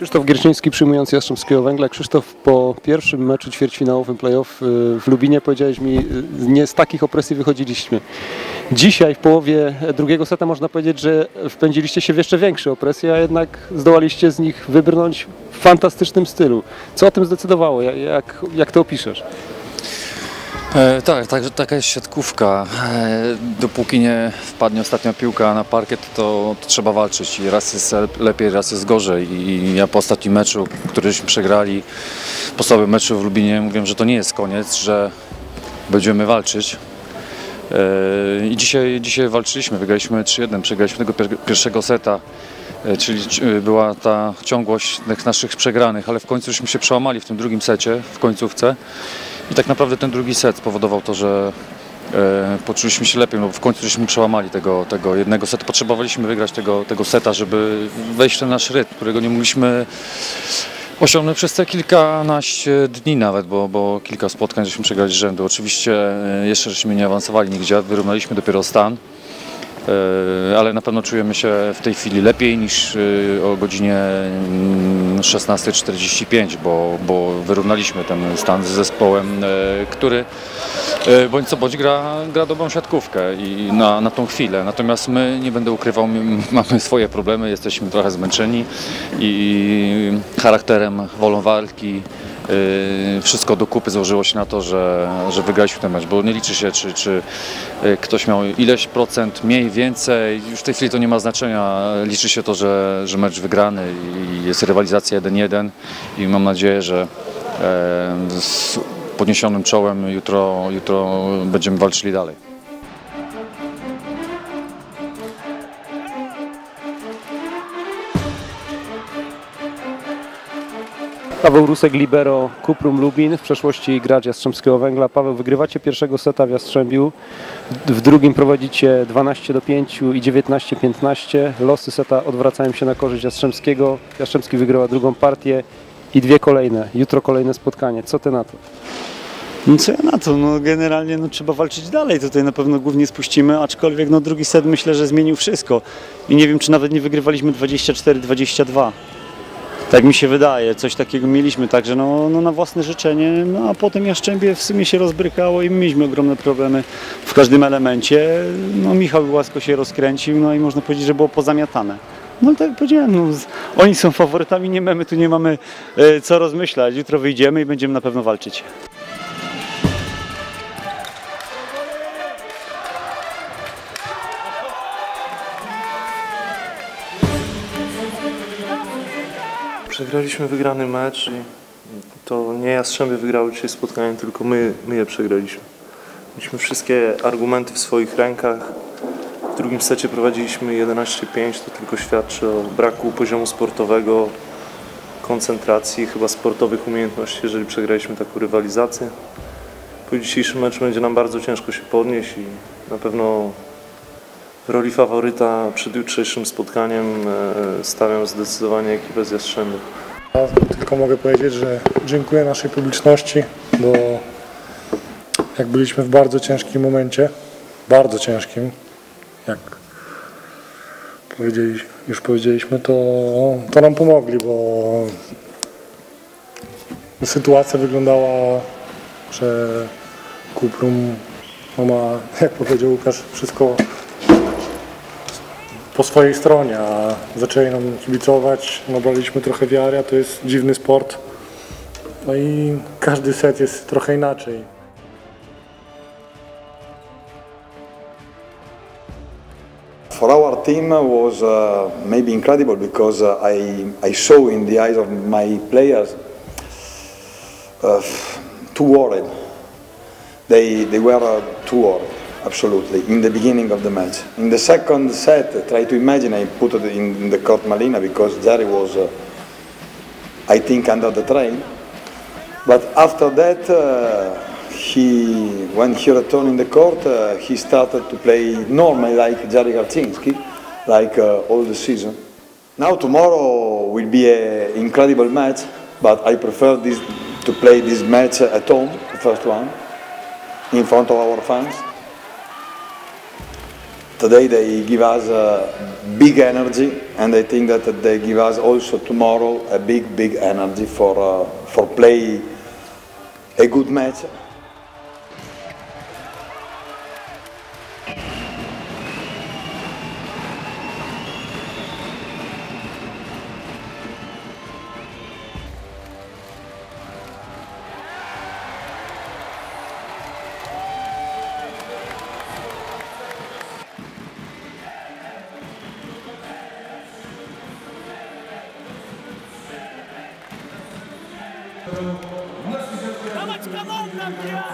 Krzysztof Gierczyński przyjmując Jastrzębskiego Węgla. Krzysztof, po pierwszym meczu ćwierćfinałowym playoff y, w Lubinie powiedziałeś mi, y, nie z takich opresji wychodziliśmy. Dzisiaj w połowie drugiego seta można powiedzieć, że wpędziliście się w jeszcze większe opresje, a jednak zdołaliście z nich wybrnąć w fantastycznym stylu. Co o tym zdecydowało? Ja- Jak, jak to opiszesz? E, tak, tak, taka jest siatkówka. E, dopóki nie wpadnie ostatnia piłka na parkiet, to, to trzeba walczyć i raz jest lep- lepiej, raz jest gorzej. I ja po ostatnim meczu, któryśmy przegrali, po słabym meczu w Lubinie, mówię, że to nie jest koniec, że będziemy walczyć. E, I dzisiaj, dzisiaj walczyliśmy, wygraliśmy 3-1, przegraliśmy tego pier- pierwszego seta. Czyli była ta ciągłość tych naszych przegranych, ale w końcuśmy się przełamali w tym drugim secie, w końcówce. I tak naprawdę ten drugi set spowodował to, że e, poczuliśmy się lepiej, no bo w końcu żeśmy przełamali tego, tego jednego seta. Potrzebowaliśmy wygrać tego, tego seta, żeby wejść w ten nasz rytm, którego nie mogliśmy osiągnąć przez te kilkanaście dni nawet, bo, bo kilka spotkań żeśmy przegrali z rzędu. Oczywiście e, jeszcze żeśmy nie awansowali nigdzie, wyrównaliśmy dopiero stan. E, ale na pewno czujemy się w tej chwili lepiej niż e, o godzinie mm, 16.45, bo, bo wyrównaliśmy ten stan z zespołem, e, który e, bądź co bądź gra, gra dobrą siatkówkę i na, na tą chwilę. Natomiast my, nie będę ukrywał, my mamy swoje problemy, jesteśmy trochę zmęczeni i charakterem, wolą walki, wszystko do kupy złożyło się na to, że, że wygraliśmy ten mecz, bo nie liczy się, czy, czy yy, ktoś miał ileś procent, mniej, więcej. Już w tej chwili to nie ma znaczenia. Liczy się to, że, że mecz wygrany i jest rywalizacja 1-1 i mam nadzieję, że e, z podniesionym czołem jutro, jutro będziemy walczyli dalej. Paweł Rusek, libero Kuprum Lubin, w przeszłości gracz Jastrzębskiego Węgla. Paweł, wygrywacie pierwszego seta w Jastrzębiu, w drugim prowadzicie 12 do 5 i 19-15. Losy seta odwracają się na korzyść Jastrzębskiego. Jastrzębski wygrała drugą partię i dwie kolejne. Jutro kolejne spotkanie. Co ty na to? No co ja na to? No generalnie no, trzeba walczyć dalej. Tutaj na pewno głównie spuścimy, aczkolwiek no, drugi set myślę, że zmienił wszystko. I nie wiem, czy nawet nie wygrywaliśmy 24-22. Tak mi się wydaje, coś takiego mieliśmy, także no, no na własne życzenie, no a potem Jaszczębie w sumie się rozbrykało i my mieliśmy ogromne problemy w każdym elemencie. No Michał łasko się rozkręcił, no i można powiedzieć, że było pozamiatane. No tak jak powiedziałem, no, oni są faworytami, nie my, my tu nie mamy e, co rozmyślać. Jutro wyjdziemy i będziemy na pewno walczyć. Przegraliśmy wygrany mecz i to nie Jastrzębie wygrały dzisiaj spotkanie, tylko my, my je przegraliśmy. Mieliśmy wszystkie argumenty w swoich rękach. W drugim secie prowadziliśmy 11-5, to tylko świadczy o braku poziomu sportowego, koncentracji, chyba sportowych umiejętności, jeżeli przegraliśmy taką rywalizację. Po dzisiejszym meczu będzie nam bardzo ciężko się podnieść i na pewno roli faworyta przed jutrzejszym spotkaniem e, stawiam zdecydowanie ekipę z Jastrzębia. Ja tylko mogę powiedzieć, że dziękuję naszej publiczności, bo jak byliśmy w bardzo ciężkim momencie, bardzo ciężkim, jak powiedzieli, już powiedzieliśmy, to, to nam pomogli, bo sytuacja wyglądała, że Kuprum no ma, jak powiedział Łukasz, wszystko po swojej stronie, a zaczęli nam kibicować, nabraliśmy trochę wiary, a to jest dziwny sport. No i każdy set jest trochę inaczej. For our team was uh, maybe incredible because uh, I, I saw in the eyes of my players uh, too worried. They, they were uh, too worried, absolutely, in the beginning of the match. In the second set, try to imagine I put it in, the court Malina because Jerry was, uh, I think, under the train. But after that, uh, he, when he returned in the court, uh, he started to play normally like Jerry Garczynski, like uh, all the season. Now tomorrow will be an incredible match, but I prefer this, to play this match at home, the first one, in front of our fans. Today they give us a big energy, and I think that they give us also tomorrow a big, big energy for uh, for play a good match. Давайте команда, блядь!